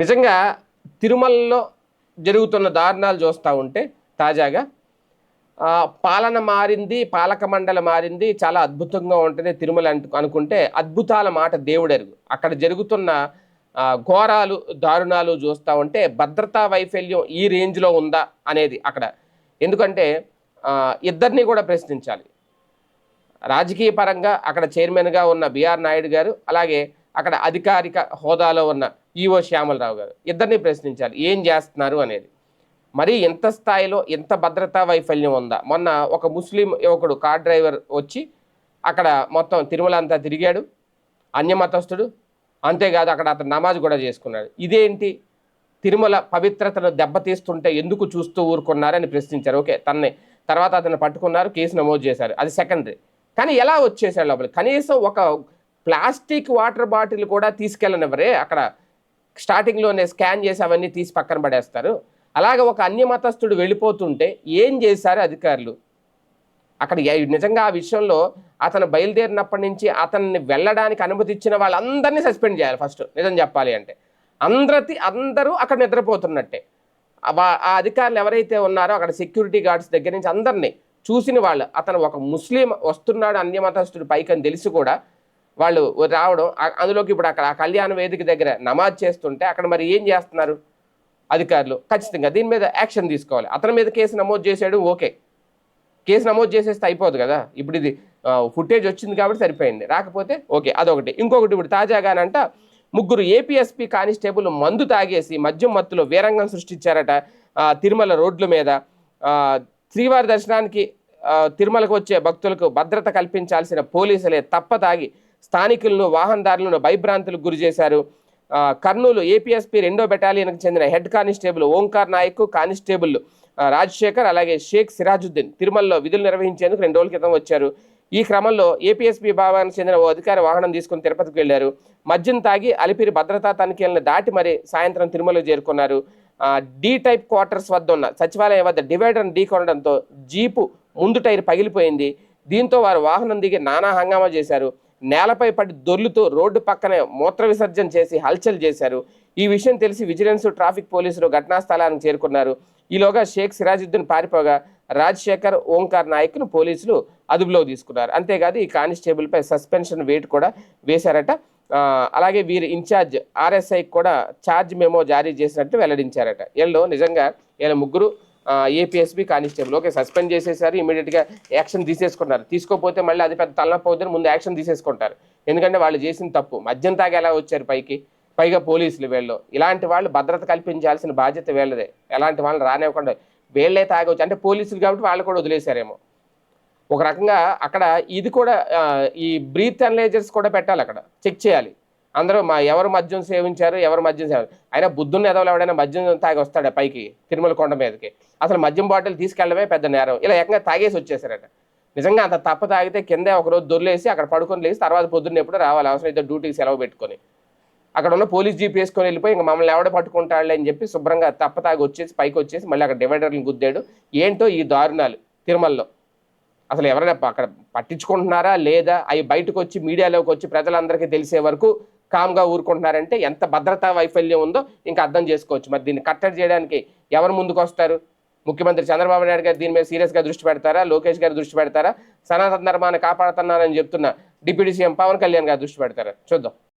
నిజంగా తిరుమలలో జరుగుతున్న దారుణాలు చూస్తూ ఉంటే తాజాగా పాలన మారింది పాలక మండలి మారింది చాలా అద్భుతంగా ఉంటుంది తిరుమల అంటు అనుకుంటే అద్భుతాల మాట దేవుడెరుగు. అక్కడ జరుగుతున్న ఘోరాలు దారుణాలు చూస్తూ ఉంటే భద్రతా వైఫల్యం ఈ రేంజ్లో ఉందా అనేది అక్కడ. ఎందుకంటే ఇద్దరిని కూడా ప్రశ్నించాలి. రాజకీయ పరంగా అక్కడ చైర్మన్గా ఉన్న బిఆర్ నాయుడు గారు అలాగే అక్కడ అధికారిక హోదాలో ఉన్న ఈఓ శ్యామలరావు గారు. ఇద్దరిని ప్రశ్నించాలి. ఏం చేస్తున్నారు అనేది. మరి ఎంత స్థాయిలో ఎంత భద్రతా వైఫల్యం ఉందా? మొన్న ఒక ముస్లిం యువకుడు కార్ డ్రైవర్ వచ్చి అక్కడ మొత్తం తిరుమల అంతా తిరిగాడు. అన్యమతస్థుడు అంతేకాదు అక్కడ అతను నమాజ్ కూడా చేసుకున్నాడు. ఇదేంటి? తిరుమల పవిత్రతను దెబ్బతీస్తుంటే ఎందుకు చూస్తూ ఊరుకున్నారని ప్రశ్నించారు. ఓకే తన్ని. తర్వాత అతను పట్టుకున్నారు కేసు నమోదు చేశారు. అది సెకండరీ. కానీ ఎలా వచ్చేసాడు లోపల కనీసం ఒక ప్లాస్టిక్ వాటర్ బాటిల్ కూడా తీసుకెళ్ళనివ్వరే అక్కడ స్టార్టింగ్లోనే స్కాన్ చేసి అవన్నీ తీసి పక్కన పడేస్తారు. అలాగే ఒక అన్యమతస్థుడు వెళ్ళిపోతుంటే ఏం చేశారు అధికారులు? అక్కడ నిజంగా ఆ విషయంలో అతను బయలుదేరినప్పటి నుంచి అతన్ని వెళ్ళడానికి అనుమతి ఇచ్చిన వాళ్ళందరినీ సస్పెండ్ చేయాలి ఫస్ట్ నిజం చెప్పాలి అంటే. అందరి అందరూ అక్కడ నిద్రపోతున్నట్టే. ఆ అధికారులు ఎవరైతే ఉన్నారో అక్కడ సెక్యూరిటీ గార్డ్స్ దగ్గర నుంచి అందరినీ చూసిన వాళ్ళు అతను ఒక ముస్లిం వస్తున్నాడు అన్యమతస్థుడు పైకని తెలిసి కూడా వాళ్ళు రావడం అందులోకి ఇప్పుడు అక్కడ ఆ కళ్యాణ వేదిక దగ్గర నమాజ్ చేస్తుంటే అక్కడ మరి ఏం చేస్తున్నారు అధికారులు? ఖచ్చితంగా దీని మీద యాక్షన్ తీసుకోవాలి. అతని మీద కేసు నమోదు చేసాడు ఓకే. కేసు నమోదు చేసేస్తే అయిపోదు కదా. ఇప్పుడు ఇది ఫుటేజ్ వచ్చింది కాబట్టి సరిపోయింది. రాకపోతే ఓకే అదొకటి. ఇంకొకటి ఇప్పుడు తాజాగానంట ముగ్గురు ఏపీఎస్పీ కానిస్టేబుల్ మందు తాగేసి మద్యం మత్తులో వీరంగం సృష్టించారట తిరుమల రోడ్ల మీద. శ్రీవారి దర్శనానికి తిరుమలకు వచ్చే భక్తులకు భద్రత కల్పించాల్సిన పోలీసులే తప్ప తాగి స్థానికులను వాహనదారులను భయభ్రాంతులకు గురి చేశారు. కర్నూలు ఏపీఎస్పీ రెండో బెటాలియన్కి చెందిన head constable Omkar Nayak constable Rajasekhar అలాగే షేక్ సిరాజుద్దీన్ తిరుమలలో విధులు నిర్వహించేందుకు రెండు రోజుల క్రితం వచ్చారు. ఈ క్రమంలో ఏపీఎస్పీ భావానికి చెందిన ఓ అధికారి వాహనం తీసుకుని తిరుపతికి వెళ్ళారు మద్యం తాగి అలిపిరి భద్రతా తనిఖీలను దాటి మరి సాయంత్రం తిరుమలకు చేరుకున్నారు. డీ డి టైప్ క్వార్టర్స్ వద్ద ఉన్న సచివాలయం వద్ద డివైడర్ను ఢీకొనడంతో జీపు ముందు టైర్ పగిలిపోయింది. దీంతో వారు వాహనం దిగి నానా హంగామా చేశారు. నేలపై పడి దొర్లుతూ రోడ్డు పక్కనే మూత్ర విసర్జన చేసి హల్చల్ చేశారు. ఈ విషయం తెలిసి విజిలెన్స్ ట్రాఫిక్ పోలీసులు ఘటనా స్థలానికి చేరుకున్నారు. ఈలోగా షేక్ సిరాజుద్దీన్ పారిపోగా రాజశేఖర్ ఓంకార్ నాయక్ను పోలీసులు అదుపులో తీసుకున్నారు. అంతేకాదు ఈ కానిస్టేబుల్పై సస్పెన్షన్ వేటు కూడా వేశారట. అలాగే వీరి ఇన్ఛార్జ్ ఆర్ఎస్ఐకి కూడా ఛార్జ్ మెమో జారీ చేసినట్టు వెల్లడించారట. వీళ్ళు నిజంగా వీళ్ళ ముగ్గురు ఏపీఎస్బీ కానిస్టేబుల్. ఓకే సస్పెండ్ చేసేసారు ఇమీడియట్గా యాక్షన్ తీసేసుకున్నారు తీసుకోకపోతే మళ్ళీ అది పెద్ద తలనొప్పి అవుతుంది ముందు యాక్షన్ తీసేసుకుంటారు. ఎందుకంటే వాళ్ళు చేసిన తప్పు. మద్యం తాగి ఎలా వచ్చారు పైకి? పైగా పోలీసులు వీళ్ళు. ఇలాంటి వాళ్ళు భద్రత కల్పించాల్సిన బాధ్యత వీళ్ళదే. ఎలాంటి వాళ్ళని రానివ్వకుండా వీళ్ళే తాగవచ్చు అంటే పోలీసులు కాబట్టి వాళ్ళు కూడా వదిలేశారేమో. ఒక రకంగా అక్కడ ఇది కూడా ఈ బ్రీత్ అనలైజర్స్ కూడా పెట్టాలి అక్కడ. చెక్ చేయాలి. అందరూ మా ఎవరు మద్యం సేవించారు ఎవరు మద్యం సేవ అయినా బుద్ధుని ఎదవలు ఎవడైనా మద్యం తాగి వస్తాడా పైకి తిరుమల కొండ మీదకి? అసలు మద్యం బాటిల్ తీసుకెళ్ళడమే పెద్ద నేరం. ఇలా ఏకంగా తాగేసి వచ్చేసారట. నిజంగా అంత తప్ప తాగితే కిందే ఒకరోజు దొర్లేసి అక్కడ పడుకొని లేసి తర్వాత పొద్దున్న ఎప్పుడు రావాలి. అవసరం అయితే డ్యూటీకి సెలవు పెట్టుకొని. అక్కడ ఉన్న పోలీస్ జీప్ వేసుకొని వెళ్ళిపోయి ఇంకా మమ్మల్ని ఎవడ పట్టుకుంటాడులే అని చెప్పి శుభ్రంగా తప్ప తాగి వచ్చేసి పైకి వచ్చేసి మళ్ళీ అక్కడ డివైడర్ని గుద్దాడు. ఏంటో ఈ దారుణాలు తిరుమలలో. అసలు ఎవరైనా అక్కడ పట్టించుకుంటున్నారా లేదా? అవి బయటకు వచ్చి మీడియాలోకి వచ్చి ప్రజలందరికీ తెలిసే వరకు కామ్గా ఊరుకుంటున్నారంటే ఎంత భద్రతా వైఫల్యం ఉందో ఇంకా అర్థం చేసుకోవచ్చు. మరి దీన్ని కట్టడి చేయడానికి ఎవరు ముందుకు వస్తారు ముఖ్యమంత్రి చంద్రబాబు నాయుడు గారు దీని మీద సీరియస్గా దృష్టి పెడతారా? లోకేష్ గారు దృష్టి పెడతారా? సనాతన ధర్మాన్ని కాపాడుతున్నారని చెప్తున్న డిప్యూటీ సీఎం పవన్ కళ్యాణ్ గారు దృష్టి పెడతారా? చూద్దాం.